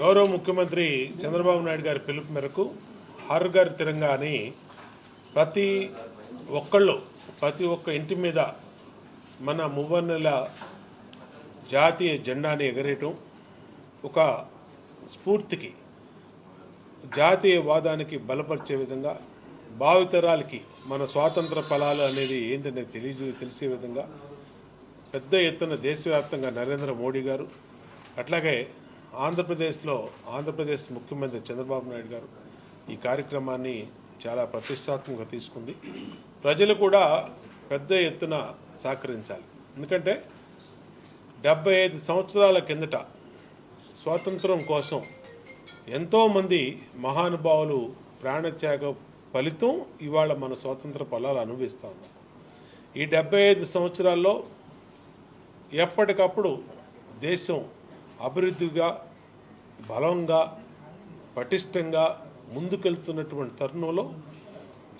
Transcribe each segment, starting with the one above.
గౌరవ ముఖ్యమంత్రి చంద్రబాబు నాయుడు గారి పిలుపు మేరకు హర్ గారి తిరంగా అని ప్రతి ఒక్కళ్ళు ప్రతి ఒక్క ఇంటి మీద మన మువ్వన్నెల జాతీయ జెండాని ఎగరేయటం ఒక స్ఫూర్తికి జాతీయవాదానికి బలపరిచే విధంగా భావితరాలకి మన స్వాతంత్ర ఫలాలు అనేది ఏంటనేది తెలియ తెలిసే విధంగా పెద్ద ఎత్తున దేశవ్యాప్తంగా నరేంద్ర మోడీ గారు అట్లాగే ఆంధ్రప్రదేశ్లో ఆంధ్రప్రదేశ్ ముఖ్యమంత్రి చంద్రబాబు నాయుడు గారు ఈ కార్యక్రమాన్ని చాలా ప్రతిష్టాత్మకంగా తీసుకుంది. ప్రజలు కూడా పెద్ద ఎత్తున సహకరించాలి. ఎందుకంటే డెబ్బై ఐదు సంవత్సరాల కిందట స్వాతంత్రం కోసం ఎంతోమంది మహానుభావులు ప్రాణత్యాగ ఫలితం ఇవాళ మన స్వాతంత్ర ఫలాలు అనుభవిస్తూ ఉన్నాం ఈ డెబ్బై ఐదు సంవత్సరాల్లో ఎప్పటికప్పుడు దేశం అభివృద్ధిగా బలంగా పటిష్టంగా ముందుకెళ్తున్నటువంటి తరుణంలో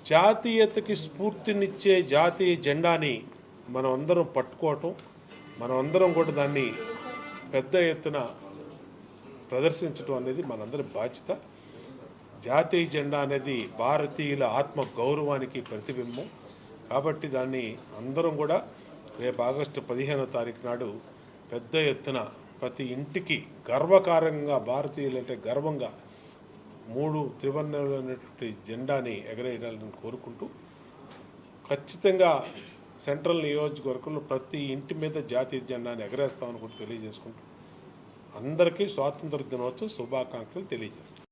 జాతీయతకి స్ఫూర్తినిచ్చే జాతీయ జెండాని మనం అందరం పట్టుకోవటం మనం అందరం కూడా దాన్ని పెద్ద ఎత్తున ప్రదర్శించడం అనేది మనందరి బాధ్యత. జాతీయ జెండా అనేది భారతీయుల ఆత్మ గౌరవానికి ప్రతిబింబం. కాబట్టి దాన్ని అందరం కూడా రేపు ఆగస్టు పదిహేనో తారీఖు నాడు పెద్ద ఎత్తున ప్రతి ఇంటికి గర్వకారంగా భారతీయులంటే గర్వంగా మూడు త్రివర్ణమైనటువంటి జెండాని ఎగరేయాలని కోరుకుంటూ ఖచ్చితంగా సెంట్రల్ నియోజకవర్గంలో ప్రతి ఇంటి మీద జాతీయ జెండాని ఎగరేస్తామని కూడా తెలియజేసుకుంటూ అందరికీ స్వాతంత్ర దినోత్సవ శుభాకాంక్షలు తెలియజేస్తాం